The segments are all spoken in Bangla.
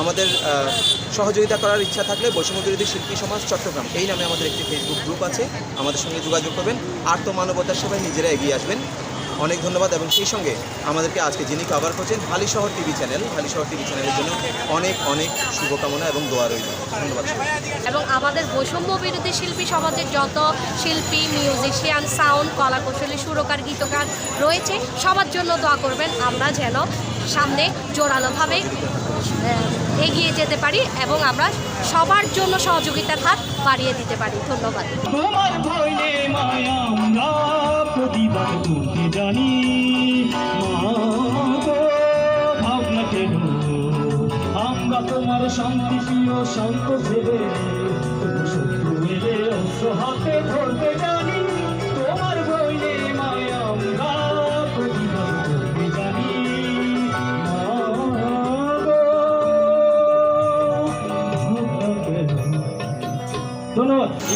আমাদের সহযোগিতা করার ইচ্ছা থাকলে বৈষম্য শিল্পী সমাজ চট্টগ্রাম, এই নামে আমাদের একটি ফেসবুক গ্রুপ আছে। আমাদের সঙ্গে যোগাযোগ করবেন। আর তো আত্মমানবতার সেবায় নিজেরা এগিয়ে আসবেন। অনেক ধন্যবাদ এবং সেই সঙ্গে আমাদেরকে আজকে যিনি কভার করছেন Halishahar TV channel Halishahar TV চ্যানেলের জন্য অনেক অনেক শুভকামনা এবং দোয়া রইল। ধন্যবাদ এবং আমাদের বৈষম্য বিরোধী শিল্পী সমাজের যত শিল্পী মিউজিশিয়ান সাউন্ড কলাকৌশলী, সুরকার, গীতকার রয়েছে, সবার জন্য দোয়া করবেন। আমরা যেন সামনে জোরালোভাবে এগিয়ে যেতে পারি এবং আমরা সবার জন্য সহযোগিতার হাত বাড়িয়ে দিতে পারি। ধন্যবাদ। আমরা তোমার শান্তি প্রিয় শান্ত ভেবে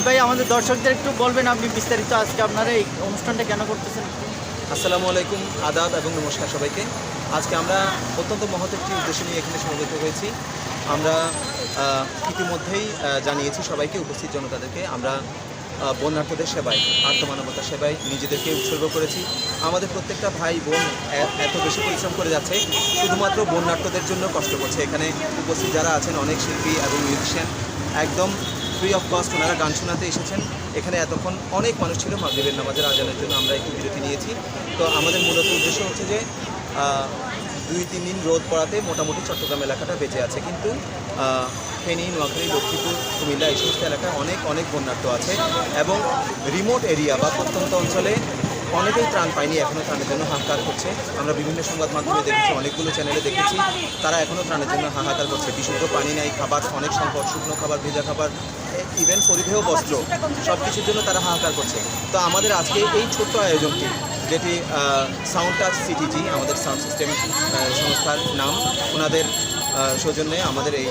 ভাই আমাদের দর্শকদের একটু বলবেন আপনি বিস্তারিত আজকে আপনারা এই অনুষ্ঠানটা কেন করতেছেন? আসসালামু আলাইকুম আদাব এবং নমস্কার সবাইকে। আজকে আমরা অত্যন্ত মহৎ একটি উদ্দেশ্য নিয়ে এখানে সমবেত হয়েছি। আমরা ইতিমধ্যেই জানিয়েছি সবাইকে উপস্থিত জনতাদেরকে আমরা বন্যার্থদের সেবায় আত্মমানবতার সেবায় নিজেদেরকে উৎসর্গ করেছি। আমাদের প্রত্যেকটা ভাই বোন এত বেশি পরিশ্রম করে যাচ্ছে শুধুমাত্র বন্যার্থদের জন্য কষ্ট করছে। এখানে উপস্থিত যারা আছেন অনেক শিল্পী এবং মিউজিশিয়ান একদম ফ্রি অফ কস্ট ওনারা গান শোনাতে এসেছেন। এখানে এতক্ষণ অনেক মানুষ ছিল মাগরীবের নামাজের আজানের জন্য আমরা একটু বিরতি নিয়েছি। তো আমাদের মূলত উদ্দেশ্য হচ্ছে যে দুই তিন দিন রোদ পড়াতে মোটামুটি চট্টগ্রাম এলাকাটা বেঁচে আছে। কিন্তু ফেনী, নোয়াখালী, লক্ষ্মীপুর, কুমিল্লা এই সমস্ত এলাকায় অনেক অনেক বন্যার্থ আছে। এবং রিমোট এরিয়া বা প্রত্যন্ত অঞ্চলে অনেকেই ত্রাণ পায়নি এখনও ত্রাণের জন্য হাহাকার করছে। আমরা বিভিন্ন সংবাদ মাধ্যমে দেখেছি, অনেকগুলো চ্যানেলে দেখেছি, তারা এখনও ত্রাণের জন্য হাহাকার করছে। বিশুদ্ধ পানি নাই, খাবার, অনেক সংকট শুকনো খাবার, ভেজা খাবার ইভেন পরিধেয় বস্ত্র সব কিছুর জন্য তারা হাহাকার করছে। তো আমাদের আজকে এই ছোট্ট আয়োজনটি, যেটি সাউন্ড টাচ সিটিজি আমাদের সাউন্ড সিস্টেম সংস্থার নাম, ওনাদের সৌজন্যে আমাদের এই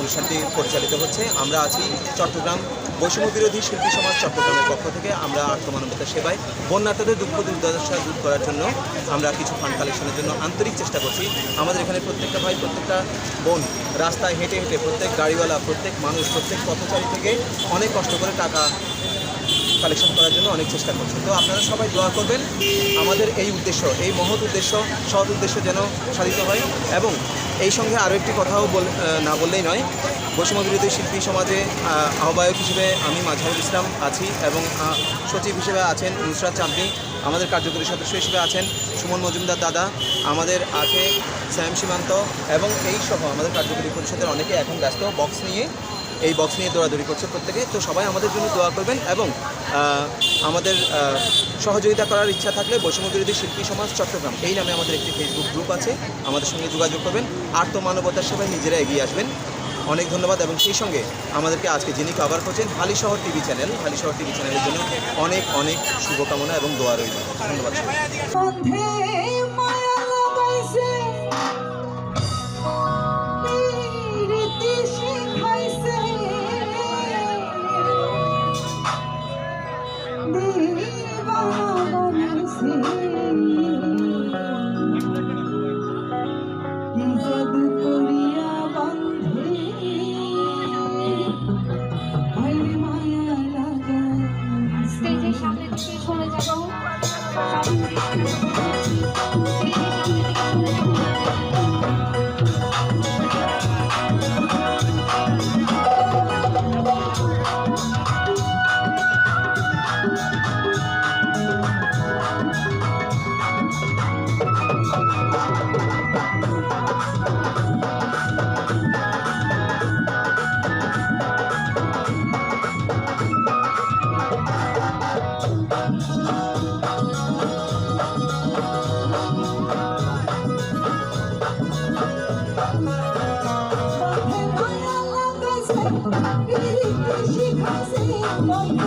অনুষ্ঠানটি পরিচালিত হচ্ছে। আমরা আছি চট্টগ্রাম বৈষম্য বিরোধী শিল্পী সমাজ চট্টগ্রামের পক্ষ থেকে। আমরা আত্মমানবতার সেবায় বন্যার্থদের দুঃখ দুর্দশা দূর করার জন্য আমরা কিছু ফান্ড কালেকশনের জন্য আন্তরিক চেষ্টা করছি। আমাদের এখানে প্রত্যেকটা ভাই, প্রত্যেকটা বোন রাস্তায় হেঁটে হেঁটে প্রত্যেক গাড়িওয়ালা, প্রত্যেক মানুষ, প্রত্যেক পথচারী থেকে অনেক কষ্ট করে টাকা কালেকশন করার জন্য অনেক চেষ্টা করছে। তো আপনারা সবাই দোয়া করবেন। আমাদের এই উদ্দেশ্য, এই মহৎ উদ্দেশ্য, সৎ উদ্দেশ্য যেন সাধিত হয় এবং এই সঙ্গে আরও একটি কথাও বল না বললেই নয়। বৈষম্য বিরোধী শিল্পী সমাজে আহ্বায়ক হিসেবে আমি মাজহারুল ইসলাম আছি এবং সচিব হিসেবে আছেন নুসরাত চাঁদনি, আমাদের কার্যকরী সদস্য হিসেবে আছেন সুমন মজুমদার দাদা, আমাদের আছে শ্যাম সীমান্ত এবং এই সহ আমাদের কার্যকরী পরিষদের অনেকে এখন ব্যস্ত। বক্স নিয়ে এই বক্স নিয়ে দৌড়াদৌড়ি করছে প্রত্যেকে। তো সবাই আমাদের জন্য দোয়া করবেন এবং আমাদের সহযোগিতা করার ইচ্ছা থাকলে বৈষম্য শিল্পী সমাজ চট্টগ্রাম, এই নামে আমাদের একটি ফেসবুক গ্রুপ আছে। আমাদের সঙ্গে যোগাযোগ করবেন। আর তো আত্মমানবতার সেবায় নিজেরা এগিয়ে আসবেন। অনেক ধন্যবাদ এবং সেই সঙ্গে আমাদেরকে আজকে যিনি কভার করছেন Halishahar TV channel Halishahar TV চ্যানেলের জন্য অনেক অনেক শুভকামনা এবং দোয়া রইল। ধন্যবাদ স্টেজের সামনে থেকে সরে যাব স্টেজের সামনে প্রীতি শিখাইছে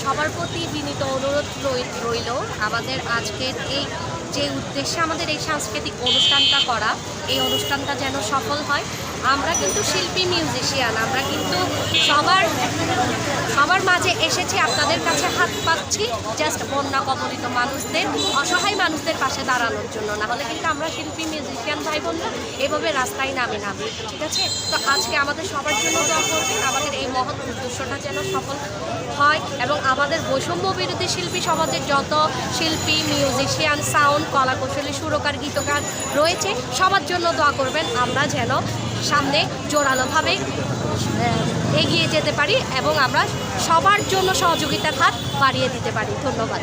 সবার প্রতি বিনীত অনুরোধ রইল আমাদের আজকের এই যে উদ্দেশ্যে আমাদের এই সাংস্কৃতিক অনুষ্ঠানটা করা, এই অনুষ্ঠানটা যেন সফল হয়। আমরা কিন্তু শিল্পী মিউজিশিয়ান আমরা কিন্তু সবার সবার মাঝে এসেছি, আপনাদের কাছে হাত পাচ্ছি জাস্ট বন্যা কবলিত মানুষদের, অসহায় মানুষদের পাশে দাঁড়ানোর জন্য। না হলে কিন্তু আমরা শিল্পী মিউজিশিয়ান ভাই বোনরা এভাবে রাস্তায় নামি না। ঠিক আছে? তো আজকে আমাদের সবার জন্য আমাদের এই মহৎ উদ্দেশ্যটা যেন সফল হয় এবং আমাদের বৈষম্য বিরোধী শিল্পী সমাজের যত শিল্পী মিউজিশিয়ান সাউন্ড এরকম কলা কৌশলী সুরকার, গীতকার রয়েছে। সবার জন্য দোয়া করবেন, আমরা যেন সামনে জোরালোভাবে এগিয়ে যেতে পারি এবং আমরা সবার জন্য সহযোগিতার হাত বাড়িয়ে দিতে পারি। ধন্যবাদ।